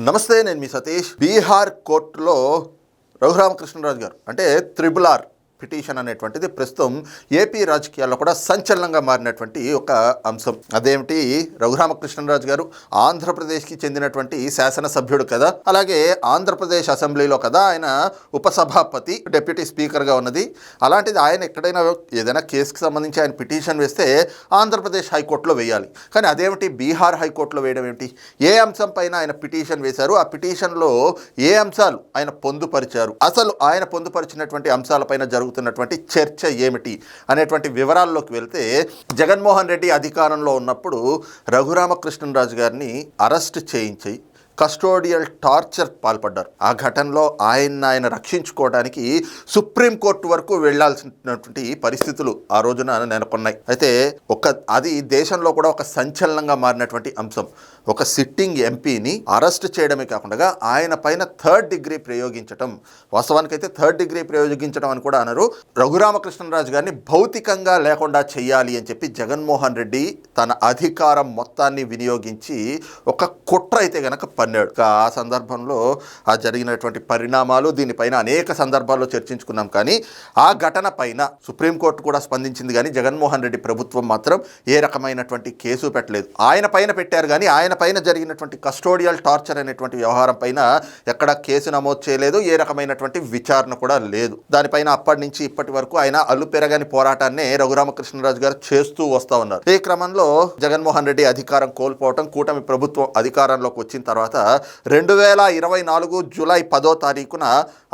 నమస్తే నేను మీ సతీష్. బీహార్ కోర్టులో రఘురామకృష్ణరాజు గారు అంటే త్రిబుల్ ఆర్. పిటిషన్ అనేటువంటిది ప్రస్తుతం ఏపీ రాజకీయాల్లో కూడా సంచలనంగా మారినటువంటి ఒక అంశం. అదేమిటి? రఘురామకృష్ణరాజు గారు ఆంధ్రప్రదేశ్కి చెందినటువంటి శాసనసభ్యుడు కదా. అలాగే ఆంధ్రప్రదేశ్ అసెంబ్లీలో కదా ఆయన ఉపసభాపతి డెప్యూటీ స్పీకర్గా ఉన్నది. అలాంటిది ఆయన ఎక్కడైనా ఏదైనా కేసుకి సంబంధించి ఆయన పిటిషన్ వేస్తే ఆంధ్రప్రదేశ్ హైకోర్టులో వేయాలి. కానీ అదేమిటి? బీహార్ హైకోర్టులో వేయడం ఏమిటి? ఏ అంశం పైన ఆయన పిటిషన్ వేశారు? ఆ పిటిషన్లో ఏ అంశాలు ఆయన పొందుపరిచారు? అసలు ఆయన పొందుపరిచినటువంటి అంశాలపైన జరుగుతున్నటువంటి చర్చ ఏమిటి అనేటువంటి వివరాల్లోకి వెళ్తే జగన్మోహన్ రెడ్డి అధికారంలో ఉన్నప్పుడు రఘురామకృష్ణరాజు గారిని అరెస్ట్ చేయించి కస్టోడియల్ టార్చర్ పాల్పడ్డారు. ఆ ఘటనలో ఆయన ఆయన రక్షించుకోవడానికి సుప్రీంకోర్టు వరకు వెళ్ళాల్సినటువంటి పరిస్థితులు ఆ రోజున నెలకొన్నాయి. అయితే ఒక అది దేశంలో కూడా ఒక సంచలనంగా మారినటువంటి అంశం. ఒక సిట్టింగ్ ఎంపీని అరెస్ట్ చేయడమే కాకుండా ఆయన పైన థర్డ్ డిగ్రీ ప్రయోగించటం. వాస్తవానికైతే థర్డ్ డిగ్రీ ప్రయోగించడం అని కూడా అన్నారు రఘురామకృష్ణరాజు గారిని భౌతికంగా లేకుండా చేయాలి అని చెప్పి జగన్మోహన్ రెడ్డి తన అధికారం మొత్తాన్ని వినియోగించి ఒక కుట్ర అయితే గనక పన్నాడు. ఆ సందర్భంలో ఆ జరిగినటువంటి పరిణామాలు దీనిపైన అనేక సందర్భాల్లో చర్చించుకున్నాం. కానీ ఆ ఘటన పైన సుప్రీంకోర్టు కూడా స్పందించింది. కానీ జగన్మోహన్ రెడ్డి ప్రభుత్వం మాత్రం ఏ రకమైనటువంటి కేసు పెట్టలేదు. ఆయన పైన పెట్టారు కానీ ఆయన పైన జరిగినటువంటి కస్టోడియల్ టార్చర్ అనేటువంటి వ్యవహారం పైన ఎక్కడ కేసు నమోదు చేయలేదు ఏ రకమైనటువంటి విచారణ కూడా లేదు. దానిపైన అప్పటి నుంచి ఇప్పటి వరకు ఆయన అల్లు పెరగని పోరాటాన్ని రఘురామకృష్ణరాజు గారు చేస్తూ వస్తూ ఉన్నారు. ఈ క్రమంలో జగన్మోహన్ రెడ్డి అధికారం కోల్పోవటం కూటమి ప్రభుత్వం అధికారంలోకి వచ్చిన తర్వాత రెండు వేల ఇరవై నాలుగు జూలై పదో తారీఖున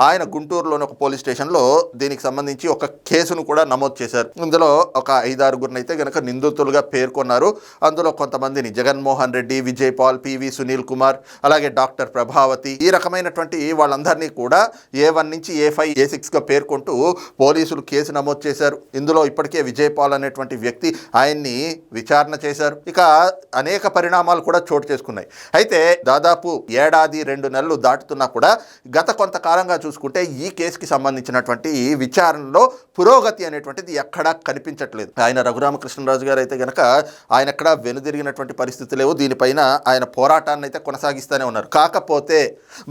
ఆయన గుంటూరులోని ఒక పోలీస్ స్టేషన్లో దీనికి సంబంధించి ఒక కేసును కూడా నమోదు చేశారు. ఇందులో ఒక ఐదారుగురినైతే కనుక గనక నిందితులుగా పేర్కొన్నారు. అందులో కొంతమందిని జగన్మోహన్ రెడ్డి విజయ్ పాల్ పివి సునీల్ కుమార్ అలాగే డాక్టర్ ప్రభావతి ఈ రకమైనటువంటి వాళ్ళందరినీ కూడా ఏ వన్ నుంచి ఏ ఫైవ్ ఏ సిక్స్గా పేర్కొంటూ పోలీసులు కేసు నమోదు చేశారు. ఇందులో ఇప్పటికే విజయ్ పాల్ అనేటువంటి వ్యక్తి ఆయన్ని విచారణ చేశారు. ఇక అనేక పరిణామాలు కూడా చోటు చేసుకున్నాయి. అయితే దాదాపు ఏడాది రెండు నెలలు దాటుతున్నా కూడా గత కొంతకాలంగా చూసుకుంటే ఈ కేసుకి సంబంధించినటువంటి విచారణలో పురోగతి అనేటువంటిది ఎక్కడా కనిపించట్లేదు. ఆయన రఘురామకృష్ణరాజు గారు అయితే గనక ఆయన ఎక్కడా వెనుదిరిగినటువంటి పరిస్థితి లేవు. దీనిపైన ఆయన పోరాటాన్ని అయితే కొనసాగిస్తూనే ఉన్నారు. కాకపోతే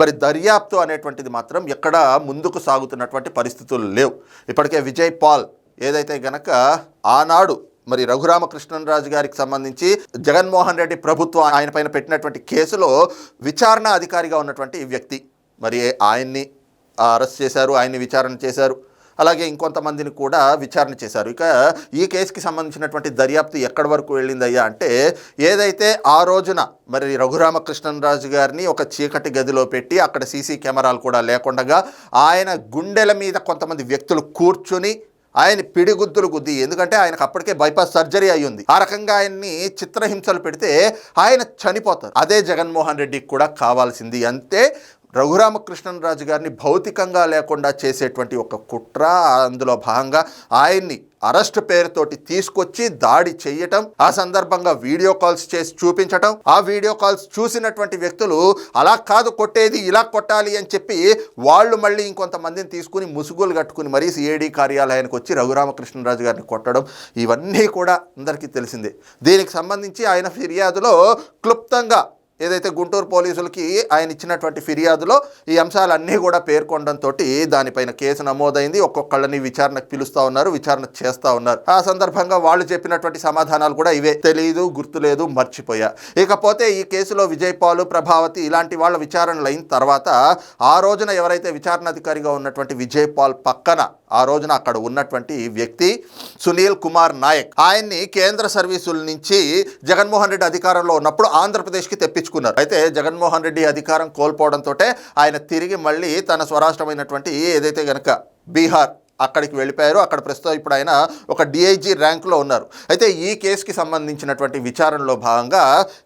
మరి దర్యాప్తు అనేటువంటిది మాత్రం ఎక్కడ ముందుకు సాగుతున్నటువంటి పరిస్థితులు లేవు. ఇప్పటికే విజయ్ పాల్ ఏదైతే గనక ఆనాడు మరి రఘురామకృష్ణరాజు గారికి సంబంధించి జగన్మోహన్ రెడ్డి ప్రభుత్వం ఆయన పైన పెట్టినటువంటి కేసులో విచారణ అధికారిగా ఉన్నటువంటి వ్యక్తి. మరి ఆయన్ని అరెస్ట్ చేశారు ఆయన్ని విచారణ చేశారు. అలాగే ఇంకొంతమందిని కూడా విచారణ చేశారు. ఇక ఈ కేసుకి సంబంధించినటువంటి దర్యాప్తు ఎక్కడి వరకు వెళ్ళిందయ్యా అంటే ఏదైతే ఆ రోజున మరి రఘురామకృష్ణరాజు గారిని ఒక చీకటి గదిలో పెట్టి అక్కడ సీసీ కెమెరాలు కూడా లేకుండా ఆయన గుండెల మీద కొంతమంది వ్యక్తులు కూర్చుని ఆయన పిడిగుద్దులు గుద్ది ఎందుకంటే ఆయనకు అప్పటికే బైపాస్ సర్జరీ అయి ఉంది ఆ రకంగా ఆయన్ని చిత్రహింసలు పెడితే ఆయన చనిపోతారు. అదే జగన్మోహన్ రెడ్డికి కూడా కావాల్సింది. అంతే రఘురామకృష్ణరాజు గారిని భౌతికంగా లేకుండా చేసేటువంటి ఒక కుట్ర అందులో భాగంగా ఆయన్ని అరెస్ట్ పేరుతోటి తీసుకొచ్చి దాడి చేయటం ఆ సందర్భంగా వీడియో కాల్స్ చేసి చూపించటం ఆ వీడియో కాల్స్ చూసినటువంటి వ్యక్తులు అలా కాదు కొట్టేది ఇలా కొట్టాలి అని చెప్పి వాళ్ళు మళ్ళీ ఇంకొంతమందిని తీసుకుని ముసుగులు కట్టుకుని మరీ సిఐడి కార్యాలయానికి వచ్చి రఘురామకృష్ణరాజు గారిని కొట్టడం ఇవన్నీ కూడా అందరికీ తెలిసిందే. దీనికి సంబంధించి ఆయన ఫిర్యాదులో క్లుప్తంగా ఏదైతే గుంటూరు పోలీసులకి ఆయన ఇచ్చినటువంటి ఫిర్యాదులో ఈ అంశాలన్నీ కూడా పేర్కొనడంతో దానిపైన కేసు నమోదైంది. ఒక్కొక్కళ్ళని విచారణకు పిలుస్తా ఉన్నారు విచారణ చేస్తూ ఉన్నారు. ఆ సందర్భంగా వాళ్ళు చెప్పినటువంటి సమాధానాలు కూడా ఇవే. తెలియదు గుర్తులేదు మర్చిపోయా. ఇకపోతే ఈ కేసులో విజయ్ పాలు ప్రభావతి ఇలాంటి వాళ్ళ విచారణలు అయిన తర్వాత ఆ రోజున ఎవరైతే విచారణాధికారిగా ఉన్నటువంటి విజయ్ పాల్ పక్కన ఆ రోజున అక్కడ ఉన్నటువంటి వ్యక్తి సునీల్ కుమార్ నాయక్ ఆయన్ని కేంద్ర సర్వీసుల నుంచి జగన్మోహన్ రెడ్డి అధికారంలో ఉన్నప్పుడు ఆంధ్రప్రదేశ్కి తెప్పించుకున్నారు అయితే జగన్మోహన్ రెడ్డి అధికారం కోల్పోవడంతో ఆయన తిరిగి మళ్ళీ తన స్వరాష్ట్రమైనటువంటి ఏదైతే గనక బీహార్ అక్కడికి వెళ్ళిపోయారు. అక్కడ ప్రస్తుతం ఇప్పుడు ఆయన ఒక డిఐజీ ర్యాంకులో ఉన్నారు. అయితే ఈ కేసుకి సంబంధించినటువంటి విచారణలో భాగంగా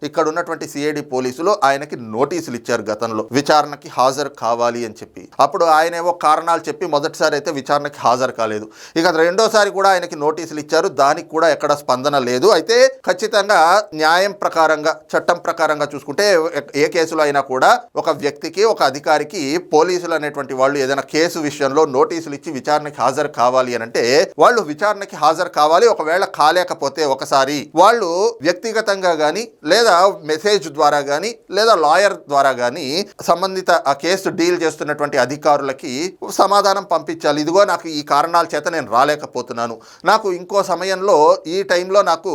ఇక్కడ ఉన్నటువంటి సిఐడి పోలీసులు ఆయనకి నోటీసులు ఇచ్చారు గతంలో. విచారణకి హాజరు కావాలి అని చెప్పి. అప్పుడు ఆయన ఏవో కారణాలు చెప్పి మొదటిసారి అయితే విచారణకి హాజరు కాలేదు. ఇక రెండోసారి కూడా ఆయనకి నోటీసులు ఇచ్చారు. దానికి కూడా ఎక్కడ స్పందన లేదు. అయితే ఖచ్చితంగా న్యాయం ప్రకారంగా చట్టం ప్రకారంగా చూసుకుంటే ఏ కేసులో అయినా కూడా ఒక వ్యక్తికి ఒక అధికారికి పోలీసులు అనేటువంటి వాళ్ళు ఏదైనా కేసు విషయంలో నోటీసులు ఇచ్చి విచారణకి హాజరు కావాలి అని అంటే వాళ్ళు విచారణకి హాజరు కావాలి ఒకవేళ కాలేకపోతే ఒకసారి. వాళ్ళు వ్యక్తిగతంగా కానీ లేదా మెసేజ్ ద్వారా కానీ లేదా లాయర్ ద్వారా కానీ సంబంధిత ఆ కేసు డీల్ చేస్తున్నటువంటి అధికారులకి సమాధానం పంపించాలి. ఇదిగో నాకు ఈ కారణాల చేత నేను రాలేకపోతున్నాను. నాకు ఇంకో సమయంలో ఈ టైంలో నాకు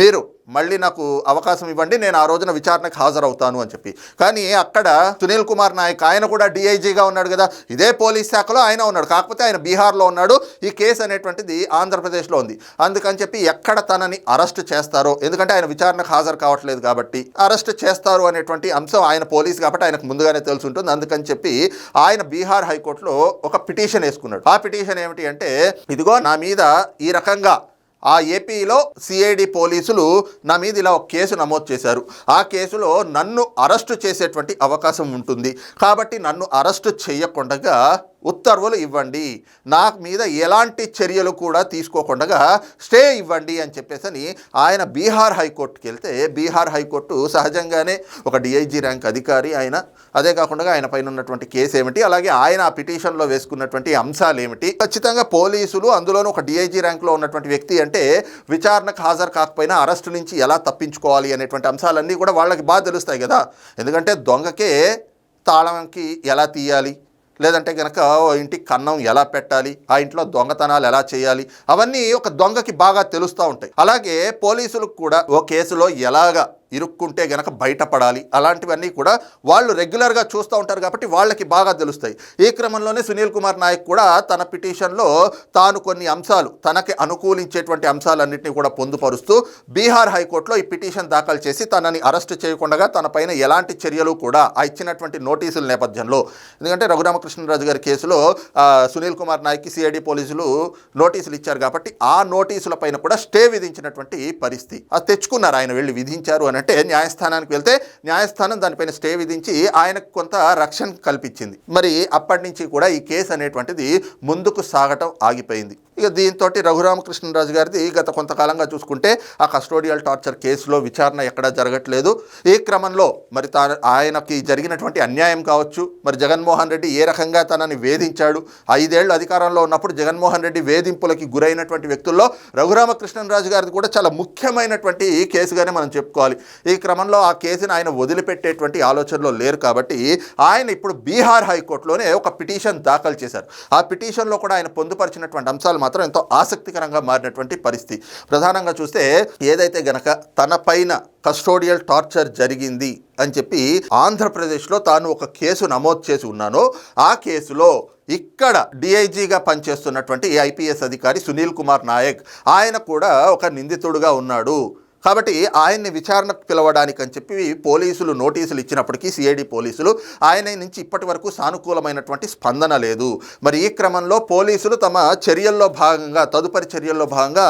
మీరు మళ్ళీ నాకు అవకాశం ఇవ్వండి నేను ఆ రోజున విచారణకు హాజరవుతాను అని చెప్పి. కానీ అక్కడ సునీల్ కుమార్ నాయక్ ఆయన కూడా డిఐజీగా ఉన్నాడు కదా. ఇదే పోలీస్ శాఖలో ఆయన ఉన్నాడు. కాకపోతే ఆయన బీహార్లో ఉన్నాడు. ఈ కేసు అనేటువంటిది ఆంధ్రప్రదేశ్లో ఉంది. అందుకని చెప్పి ఎక్కడ తనని అరెస్ట్ చేస్తారో ఎందుకంటే ఆయన విచారణకు హాజరు కావట్లేదు కాబట్టి అరెస్ట్ చేస్తారు అనేటువంటి అంశం ఆయన పోలీస్ కాబట్టి ఆయనకు ముందుగానే తెలిసి ఉంటుంది అందుకని చెప్పి ఆయన బీహార్ హైకోర్టులో ఒక పిటిషన్ వేసుకున్నాడు. ఆ పిటిషన్ ఏమిటి అంటే ఇదిగో నా మీద ఈ రకంగా ఆ ఏపీలో సిఐడి పోలీసులు నా మీద ఇలా ఒక కేసు నమోదు చేశారు. ఆ కేసులో నన్ను అరెస్టు చేసేటువంటి అవకాశం ఉంటుంది. కాబట్టి నన్ను అరెస్టు చేయకుండా ఉత్తర్వులు ఇవ్వండి. నా మీద ఎలాంటి చర్యలు కూడా తీసుకోకుండా స్టే ఇవ్వండి అని చెప్పేసి ఆయన బీహార్ హైకోర్టుకి వెళ్తే బీహార్ హైకోర్టు సహజంగానే ఒక డిఐజీ ర్యాంక్ అధికారి ఆయన అదే కాకుండా ఆయన పైన ఉన్నటువంటి కేసు ఏమిటి అలాగే ఆయన ఆ పిటిషన్లో వేసుకున్నటువంటి అంశాలు ఏమిటి. ఖచ్చితంగా పోలీసులు అందులోనూ ఒక డిఐజీ ర్యాంక్లో ఉన్నటువంటి వ్యక్తి అంటే విచారణకు హాజరు కాకపోయినా అరెస్టు నుంచి ఎలా తప్పించుకోవాలి అనేటువంటి అంశాలన్నీ కూడా వాళ్ళకి బాగా తెలుస్తాయి కదా. ఎందుకంటే దొంగకే తాళంకి ఎలా తీయాలి? లేదంటే కనుక ఓ ఇంటికి కన్నం ఎలా పెట్టాలి? ఆ ఇంట్లో దొంగతనాలు ఎలా చేయాలి? అవన్నీ ఒక దొంగకి బాగా తెలుస్తూ ఉంటాయి. అలాగే పోలీసులకు కూడా ఓ కేసులో ఎలాగా ఇరుక్కుంటే గనక బయటపడాలి. అలాంటివన్నీ కూడా వాళ్ళు రెగ్యులర్గా చూస్తూ ఉంటారు కాబట్టి వాళ్ళకి బాగా తెలుస్తాయి. ఈ క్రమంలోనే సునీల్ కుమార్ నాయక్ కూడా తన పిటిషన్లో తాను కొన్ని అంశాలు తనకి అనుకూలించేటువంటి అంశాలన్నింటినీ కూడా పొందుపరుస్తూ బీహార్ హైకోర్టులో ఈ పిటిషన్ దాఖలు చేసి తనని అరెస్ట్ చేయకుండా తన పైన ఎలాంటి చర్యలు కూడా ఆ ఇచ్చినటువంటి నోటీసుల నేపథ్యంలో. ఎందుకంటే రఘురామకృష్ణరాజు గారి కేసులో సునీల్ కుమార్ నాయక్కి సిఐడి పోలీసులు నోటీసులు ఇచ్చారు కాబట్టి ఆ నోటీసుల పైన కూడా స్టే విధించినటువంటి పరిస్థితి. అది తెచ్చుకున్నారు ఆయన వెళ్ళి విధించారు అని అంటే న్యాయస్థానానికి వెళ్తే న్యాయస్థానం దానిపైన స్టే విధించి ఆయనకు కొంత రక్షణ కల్పించింది. మరి అప్పటి నుంచి కూడా ఈ కేసు అనేటువంటిది ముందుకు సాగటం ఆగిపోయింది. ఇక దీంతో రఘురామకృష్ణరాజు గారిది గత కొంతకాలంగా చూసుకుంటే ఆ కస్టోడియల్ టార్చర్ కేసులో విచారణ ఎక్కడా జరగట్లేదు. ఈ క్రమంలో మరి తా ఆయనకి జరిగినటువంటి అన్యాయం కావచ్చు మరి జగన్మోహన్ రెడ్డి ఏ రకంగా తనని వేధించాడు ఐదేళ్ళు అధికారంలో ఉన్నప్పుడు జగన్మోహన్ రెడ్డి వేధింపులకి గురైనటువంటి వ్యక్తుల్లో రఘురామకృష్ణరాజు గారిది కూడా చాలా ముఖ్యమైనటువంటి కేసుగానే మనం చెప్పుకోవాలి. ఈ క్రమంలో ఆ కేసుని ఆయన వదిలిపెట్టేటువంటి ఆలోచనలో లేరు కాబట్టి ఆయన ఇప్పుడు బీహార్ హైకోర్టులోనే ఒక పిటిషన్ దాఖలు చేశారు. ఆ పిటిషన్లో కూడా ఆయన పొందుపరిచినటువంటి అంశాలు మాత్రం ఎంతో ఆసక్తికరంగా మారినటువంటి పరిస్థితి. ప్రధానంగా చూస్తే ఏదైతే గనక తన పైన కస్టోడియల్ టార్చర్ జరిగింది అని చెప్పి ఆంధ్రప్రదేశ్లో తాను ఒక కేసు నమోదు చేసి ఉన్నానో. ఆ కేసులో ఇక్కడ డిఐజీగా పనిచేస్తున్నటువంటి ఐపీఎస్ అధికారి సునీల్ కుమార్ నాయక్. ఆయన కూడా ఒక నిందితుడుగా ఉన్నాడు. కాబట్టి ఆయన్ని విచారణకు పిలవడానికి అని చెప్పి పోలీసులు నోటీసులు ఇచ్చినప్పటికీ సిఐడి పోలీసులు ఆయన నుంచి ఇప్పటి వరకు సానుకూలమైనటువంటి స్పందన లేదు. మరి ఈ క్రమంలో పోలీసులు తమ చర్యల్లో భాగంగా తదుపరి చర్యల్లో భాగంగా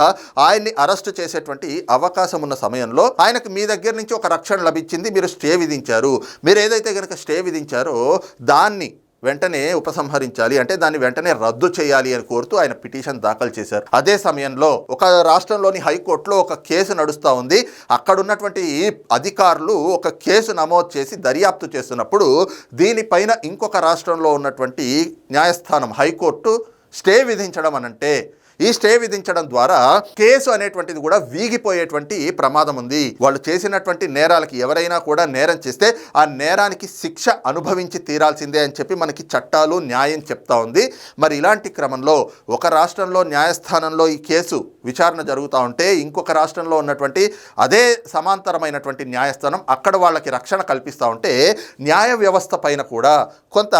ఆయన్ని అరెస్టు చేసేటువంటి అవకాశం ఉన్న సమయంలో ఆయనకు మీ దగ్గర నుంచి ఒక రక్షణ లభించింది మీరు స్టే విధించారు. మీరు ఏదైతే కనుక స్టే విధించారో దాన్ని వెంటనే ఉపసంహరించాలి. అంటే దాన్ని వెంటనే రద్దు చేయాలి అని కోరుతూ ఆయన పిటిషన్ దాఖలు చేశారు. అదే సమయంలో ఒక రాష్ట్రంలోని హైకోర్టులో ఒక కేసు నడుస్తూ ఉంది. అక్కడున్నటువంటి అధికారులు ఒక కేసు నమోదు చేసి దర్యాప్తు చేస్తున్నప్పుడు దీనిపైన ఇంకొక రాష్ట్రంలో ఉన్నటువంటి న్యాయస్థానం హైకోర్టు స్టే విధించడం అనంటే ఈ స్టే విధించడం ద్వారా కేసు అనేటువంటిది కూడా వీగిపోయేటువంటి ప్రమాదం ఉంది. వాళ్ళు చేసినటువంటి నేరాలకి ఎవరైనా కూడా నేరం చేస్తే ఆ నేరానికి శిక్ష అనుభవించి తీరాల్సిందే అని చెప్పి మనకి చట్టాలు న్యాయం చెప్తా ఉంది. మరి ఇలాంటి క్రమంలో ఒక రాష్ట్రంలో న్యాయస్థానంలో ఈ కేసు విచారణ జరుగుతూ ఉంటే ఇంకొక రాష్ట్రంలో ఉన్నటువంటి అదే సమాంతరమైనటువంటి న్యాయస్థానం అక్కడ వాళ్ళకి రక్షణ కల్పిస్తూ ఉంటే న్యాయ వ్యవస్థ పైన కూడా కొంత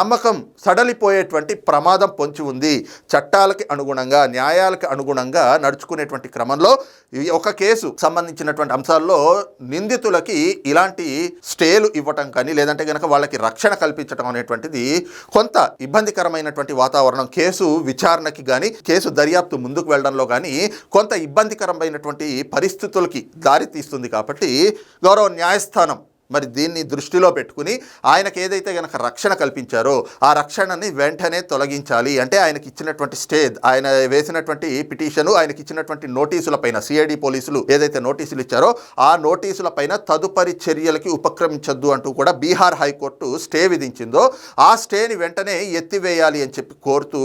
నమ్మకం సడలిపోయేటువంటి ప్రమాదం పొంచి ఉంది. చట్టాలకి అనుగుణంగా న్యాయాలకు అనుగుణంగా నడుచుకునేటువంటి క్రమంలో ఈ ఒక కేసు సంబంధించినటువంటి అంశాల్లో నిందితులకి ఇలాంటి స్టేలు ఇవ్వటం కానీ లేదంటే కనుక వాళ్ళకి రక్షణ కల్పించడం అనేటువంటిది కొంత ఇబ్బందికరమైనటువంటి వాతావరణం. కేసు విచారణకి కానీ కేసు దర్యాప్తు ముందుకు వెళ్ళడంలో కానీ కొంత ఇబ్బందికరమైనటువంటి పరిస్థితులకి దారి తీస్తుంది కాబట్టి గౌరవ న్యాయస్థానం మరి దీన్ని దృష్టిలో పెట్టుకుని ఆయనకు ఏదైతే గనక రక్షణ కల్పించారో ఆ రక్షణని వెంటనే తొలగించాలి. అంటే ఆయనకి ఇచ్చినటువంటి స్టే ఆయన వేసినటువంటి పిటిషను ఆయనకి ఇచ్చినటువంటి నోటీసుల పైన సిఐడి పోలీసులు ఏదైతే నోటీసులు ఇచ్చారో ఆ నోటీసుల పైన తదుపరి చర్యలకి ఉపక్రమించొద్దు అంటూ కూడా బీహార్ హైకోర్టు స్టే విధించిందో ఆ స్టేని వెంటనే ఎత్తివేయాలి అని చెప్పి కోరుతూ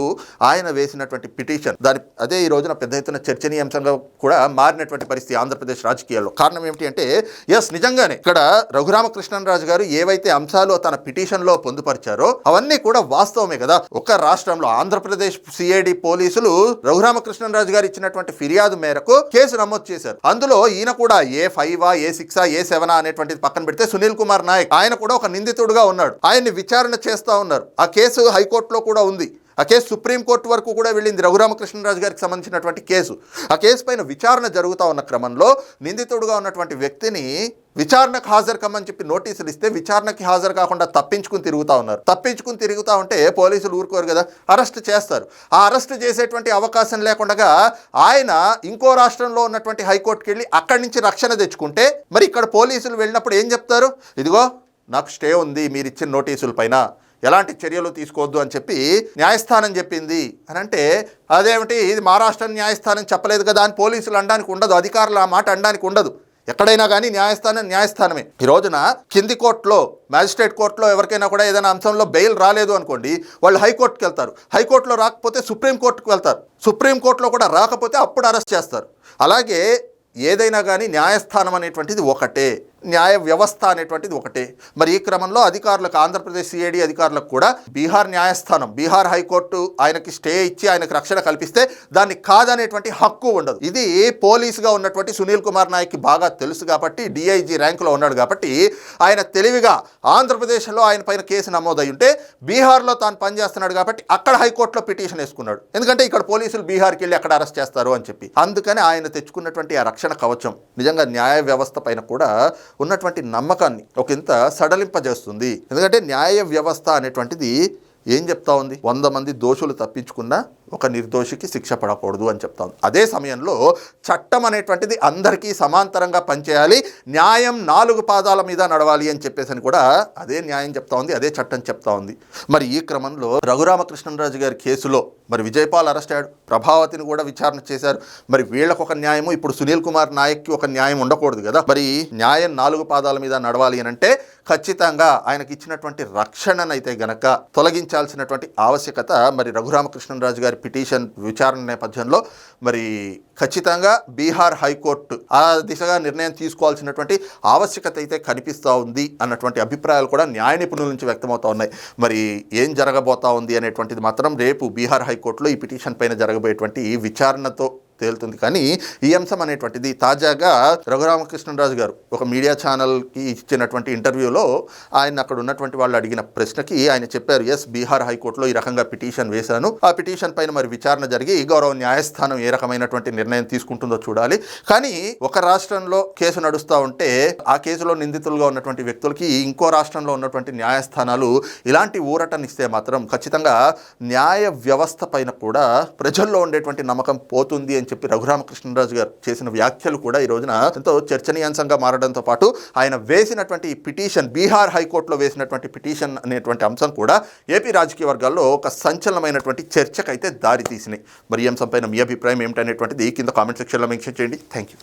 ఆయన వేసినటువంటి పిటిషన్. దాని అదే ఈ రోజున పెద్ద ఎత్తున చర్చనీయాంశంగా కూడా మారినటువంటి పరిస్థితి ఆంధ్రప్రదేశ్ రాజకీయాల్లో. కారణం ఏమిటి అంటే ఎస్ నిజంగానే ఇక్కడ రఘురామకృష్ణరాజు గారు ఏవైతే అంశాలు తన పిటిషన్లో పొందుపరిచారో అవన్నీ కూడా వాస్తవమే కదా. ఒక రాష్ట్రంలో ఆంధ్రప్రదేశ్ సిఐడి పోలీసులు రఘురామకృష్ణరాజు గారు ఇచ్చినటువంటి ఫిర్యాదు మేరకు కేసు నమోదు చేశారు. అందులో ఈయన కూడా ఏ ఫైవా ఏ సిక్సా ఏ సెవెనా అనేటువంటిది పక్కన పెడితే సునీల్ కుమార్ నాయక్. ఆయన కూడా ఒక నిందితుడుగా ఉన్నాడు. ఆయన్ని విచారణ చేస్తా ఉన్నారు. ఆ కేసు హైకోర్టులో కూడా ఉంది. ఆ కేసు సుప్రీంకోర్టు వరకు కూడా వెళ్ళింది రఘురామకృష్ణరాజు గారికి సంబంధించినటువంటి కేసు. ఆ కేసు పైన విచారణ జరుగుతూ ఉన్న క్రమంలో నిందితుడుగా ఉన్నటువంటి వ్యక్తిని విచారణకు హాజరు కమ్మని చెప్పి నోటీసులు ఇస్తే విచారణకి హాజరు కాకుండా తప్పించుకుని తిరుగుతూ ఉన్నారు. తప్పించుకుని తిరుగుతూ ఉంటే పోలీసులు ఊరుకోరు కదా అరెస్ట్ చేస్తారు. ఆ అరెస్ట్ చేసేటువంటి అవకాశం లేకుండా ఆయన ఇంకో రాష్ట్రంలో ఉన్నటువంటి హైకోర్టుకి వెళ్ళి అక్కడి నుంచి రక్షణ తెచ్చుకుంటే మరి ఇక్కడ పోలీసులు వెళ్ళినప్పుడు ఏం చెప్తారు? ఇదిగో నాకు స్టే ఉంది మీరు ఇచ్చిన నోటీసుల పైన. ఎలాంటి చర్యలు తీసుకోవద్దు అని చెప్పి న్యాయస్థానం చెప్పింది. అని అంటే అదేమిటి? ఇది మహారాష్ట్ర న్యాయస్థానం చెప్పలేదు కదా అని పోలీసులు అనడానికి ఉండదు. అధికారులు ఆ మాట అనడానికి ఉండదు. ఎక్కడైనా కానీ న్యాయస్థానం న్యాయస్థానమే. ఈ రోజున కింది కోర్టులో మ్యాజిస్ట్రేట్ కోర్టులో ఎవరికైనా కూడా ఏదైనా అంశంలో బెయిల్ రాలేదు అనుకోండి వాళ్ళు హైకోర్టుకి వెళ్తారు. హైకోర్టులో రాకపోతే సుప్రీంకోర్టుకు వెళ్తారు. సుప్రీంకోర్టులో కూడా రాకపోతే అప్పుడు అరెస్ట్ చేస్తారు. అలాగే ఏదైనా కానీ న్యాయస్థానం అనేటువంటిది ఒకటే. న్యాయ వ్యవస్థ అనేటువంటిది ఒకటే. మరి ఈ క్రమంలో అధికారులకు ఆంధ్రప్రదేశ్ సిఐడి అధికారులకు కూడా బీహార్ న్యాయస్థానం బీహార్ హైకోర్టు ఆయనకి స్టే ఇచ్చి ఆయనకు రక్షణ కల్పిస్తే దాన్ని కాదనేటువంటి హక్కు ఉండదు. ఇది పోలీసుగా ఉన్నటువంటి సునీల్ కుమార్ నాయక్కి బాగా తెలుసు కాబట్టి డిఐజీ ర్యాంకులో ఉన్నాడు కాబట్టి ఆయన తెలివిగా ఆంధ్రప్రదేశ్లో ఆయన పైన కేసు నమోదై ఉంటే బీహార్లో తాను పనిచేస్తున్నాడు కాబట్టి అక్కడ హైకోర్టులో పిటిషన్ వేసుకున్నాడు. ఎందుకంటే ఇక్కడ పోలీసులు బీహార్కి వెళ్ళి అక్కడ అరెస్ట్ చేస్తారు అని చెప్పి. అందుకని ఆయన తెచ్చుకున్నటువంటి ఆ రక్షణ కవచం నిజంగా న్యాయ వ్యవస్థ పైన కూడా ఉన్నటువంటి నమ్మకాన్ని ఒక ఇంత సడలింపజేస్తుంది. ఎందుకంటే న్యాయ వ్యవస్థ అనేటువంటిది ఏం చెప్తా ఉంది? వంద మంది దోషులు తప్పించుకున్నా ఒక నిర్దోషికి శిక్ష పడకూడదు అని చెప్తా. ఉంది అదే సమయంలో చట్టం అనేటువంటిది అందరికీ సమాంతరంగా పనిచేయాలి న్యాయం నాలుగు పాదాల మీద నడవాలి అని చెప్పేసి అని కూడా అదే న్యాయం చెప్తా ఉంది అదే చట్టం చెప్తా ఉంది. మరి ఈ క్రమంలో రఘురామకృష్ణరాజు గారి కేసులో మరి విజయపాల్ అరెస్ట్ అయ్యాడు ప్రభావతిని కూడా విచారణ చేశారు. మరి వీళ్ళకు ఒక న్యాయము ఇప్పుడు సునీల్ కుమార్ నాయక్కి ఒక న్యాయం ఉండకూడదు కదా. మరి న్యాయం నాలుగు పాదాల మీద నడవాలి అని అంటే ఖచ్చితంగా ఆయనకి ఇచ్చినటువంటి రక్షణనైతే గనక తొలగించాల్సినటువంటి ఆవశ్యకత మరి రఘురామకృష్ణరాజు గారి పిటిషన్ విచారణ నేపథ్యంలో మరి ఖచ్చితంగా బీహార్ హైకోర్టు ఆ దిశగా నిర్ణయం తీసుకోవాల్సినటువంటి ఆవశ్యకత అయితే కనిపిస్తూ ఉంది అన్నటువంటి అభిప్రాయాలు కూడా న్యాయ నిపుణుల నుంచి వ్యక్తమవుతా ఉన్నాయి. మరి ఏం జరగబోతా ఉంది అనేటువంటిది మాత్రం రేపు బీహార్ హైకోర్టులో ఈ పిటిషన్ పైన జరగబోయేటువంటి విచారణతో తేలుతుంది. కానీ ఈ అంశం అనేటువంటిది తాజాగా రఘురామకృష్ణరాజు గారు ఒక మీడియా ఛానల్కి ఇచ్చినటువంటి ఇంటర్వ్యూలో ఆయన అక్కడ ఉన్నటువంటి వాళ్ళు అడిగిన ప్రశ్నకి ఆయన చెప్పారు ఎస్ బీహార్ హైకోర్టులో ఈ రకంగా పిటిషన్ వేశాను. ఆ పిటిషన్ పైన మరి విచారణ జరిగి గౌరవ న్యాయస్థానం ఏ రకమైనటువంటి నిర్ణయం తీసుకుంటుందో చూడాలి. కానీ ఒక రాష్ట్రంలో కేసు నడుస్తూ ఉంటే ఆ కేసులో నిందితులుగా ఉన్నటువంటి వ్యక్తులకి ఇంకో రాష్ట్రంలో ఉన్నటువంటి న్యాయస్థానాలు ఇలాంటి ఊరటనిస్తే మాత్రం ఖచ్చితంగా న్యాయ వ్యవస్థ పైన కూడా ప్రజల్లో ఉండేటువంటి నమ్మకం పోతుంది అని చెప్పి రఘురామకృష్ణరాజు గారు చేసిన వ్యాఖ్యలు కూడా ఈ రోజున ఎంతో చర్చనీయాంశంగా మారడంతో పాటు ఆయన వేసినటువంటి పిటిషన్ బీహార్ హైకోర్టులో వేసినటువంటి పిటిషన్ అనేటువంటి అంశం కూడా ఏపీ రాజకీయ వర్గాల్లో ఒక సంచలనమైనటువంటి చర్చకైతే దారితీసినాయి. మరి ఈ అంశంపైన మీ అభిప్రాయం ఏమిటనేటువంటిది కింద కామెంట్ సెక్షన్లో మెన్షన్ చేయండి. Thank you